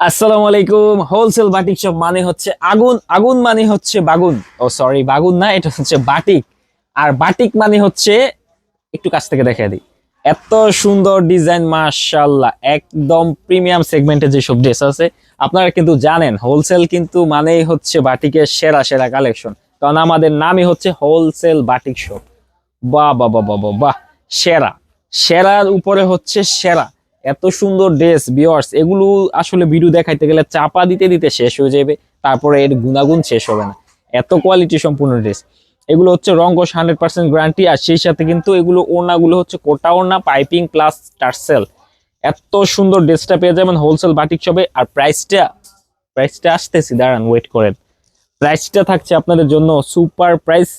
আসসালামু আলাইকুম। Wholesale batik shop মানে হচ্ছে আগুন। আগুন মানে হচ্ছে বাগুন। ও সরি বাগুন না এটা হচ্ছে বাটিক আর বাটিক মানে হচ্ছে একটু কাছ থেকে দেখে দিই। এত সুন্দর ডিজাইন মাশাল্লাহ একদম প্রিমিয়াম সেগমেন্টে যেসব ড্রেস আছে আপনারা কিন্তু জানেন হোলসেল কিন্তু মানেই হচ্ছে বাটিকের সেরা সেরা কালেকশন কারণ আমাদের নামই হচ্ছে হোলসেল বাটিক শপ বাহ বাহ বাহ বাহ, বাহ সেরা। সেরার উপরে হচ্ছে সেরা। এত সুন্দর ড্রেস বিয়ার্স এগুলো আসলে ভিডিও দেখাইতে গেলে চাপা দিতে দিতে শেষ হয়ে যাবে, তারপরে এর গুণাগুণ শেষ হবে না। এত কোয়ালিটি সম্পূর্ণ ড্রেস এগুলো হচ্ছে রঙ্গস হান্ড্রেড পার্সেন্ট গ্যারান্টি আর সেই সাথে কিন্তু এগুলো ওড়নাগুলো হচ্ছে কোটা ওড়না পাইপিং প্লাস টার্সেল এত সুন্দর ড্রেসটা পেয়ে যাবেন হোলসেল বাটিক শপে আর প্রাইসটা প্রাইসটা আসতেছি, দাঁড়ান ওয়েট করেন। প্রাইসটা থাকছে আপনাদের জন্য সুপার প্রাইস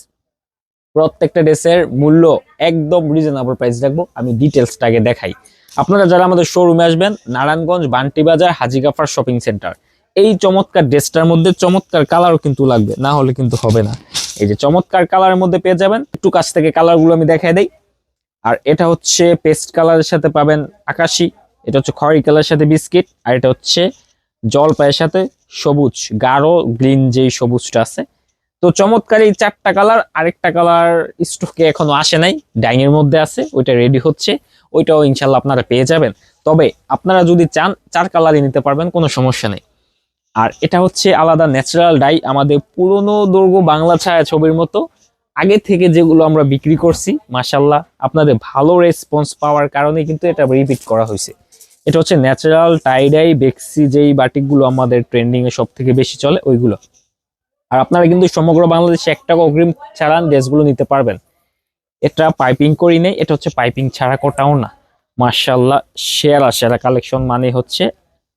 প্রত্যেকটা ড্রেসের মূল্য একদম রিজনেবল প্রাইস রাখব, আমি ডিটেলসটাকে দেখাই। আপনারা যারা আমাদের শোরুমে আসবেন, নারায়ণগঞ্জ বান্টি বাজার হাজি গাফার শপিং সেন্টার এই চমৎকার ড্রেসটার মধ্যে চমৎকার কালারও কিন্তু লাগবে, না হলে কিন্তু হবে না। এই যে চমৎকার কালারের মধ্যে পেয়ে যাবেন, একটু কাছ থেকে কালারগুলো আমি দেখাই দেই। আর এটা হচ্ছে পেস্ট কালারের সাথে পাবেন আকাশি, এটা হচ্ছে খয়েরি কালারের সাথে বিস্কিট, আর এটা হচ্ছে জলপাইয়ের সাথে সবুজ, গাঢ় গ্রিন যেই সবুজটা আছে তো চমৎকার এই চারটা কালার, আরেকটা কালার স্টকে এখনও আসে নাই ডাইং এর মধ্যে আছে, ওইটা রেডি হচ্ছে, ওইটাও ইনশাল্লাহ আপনারা পেয়ে যাবেন। তবে আপনারা যদি চান, চার কালারই নিতে পারবেন, কোনো সমস্যা নেই। আর এটা হচ্ছে আলাদা ন্যাচারাল ডাই আমাদের পুরনো দৈর্ঘ্য বাংলা ছায়া ছবির মতো। আগে থেকে যেগুলো আমরা বিক্রি করছি মাসাল্লাহ আপনাদের ভালো রেসপন্স পাওয়ার কারণে কিন্তু এটা রিপিট করা হয়েছে। এটা হচ্ছে ন্যাচারাল টাইডাই বেক্সি যেই বাটিকগুলো আমাদের ট্রেন্ডিং এ সব থেকে বেশি চলে, ওইগুলো। আর আপনারা কিন্তু সমগ্র বাংলাদেশে এক টাকা অগ্রিম ছাড়া ড্রেসগুলো নিতে পারবেন। এটা পাইপিং করি নেই, এটা হচ্ছে পাইপিং ছাড়া কোটাও না। মার্শাল্লাহ সেরা সেরা কালেকশন মানে হচ্ছে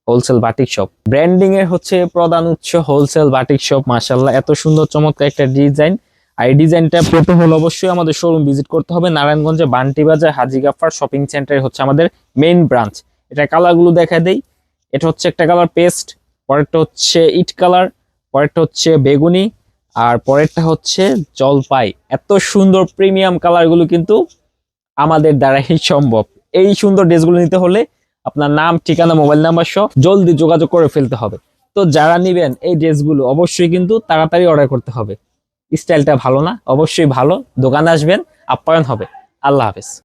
হোলসেল বাটিক শপ ব্র্যান্ডিং এর হচ্ছে প্রধান উৎস হোলসেল বাটিক শপ মার্শাল্লাহ এত সুন্দর, চমৎকার একটা ডিজাইন আর এই ডিজাইনটা পেতে হলে অবশ্যই আমাদের শোরুম ভিজিট করতে হবে। নারায়ণগঞ্জে বান্টি বাজার হাজি গাফার শপিং সেন্টারে হচ্ছে আমাদের মেইন ব্রাঞ্চ এটা কালারগুলো দেখা দেই। এটা হচ্ছে একটা কালার পেস্ট পরেরটা হচ্ছে ইট কালার পরেরটা হচ্ছে বেগুনি, আর পরেরটা হচ্ছে জলপাই। এত সুন্দর প্রিমিয়াম কালারগুলো কিন্তু আমাদের দ্বারাই সম্ভব। এই সুন্দর ড্রেসগুলো নিতে হলে আপনার নাম, ঠিকানা, মোবাইল নাম্বার সহ জলদি যোগাযোগ করে ফেলতে হবে। তো যারা নিবেন এই ড্রেসগুলো, অবশ্যই কিন্তু তাড়াতাড়ি অর্ডার করতে হবে। স্টাইলটা ভালো না, অবশ্যই ভালো। দোকানে আসবেন, আপ্যায়ন হবে। আল্লাহ হাফেজ।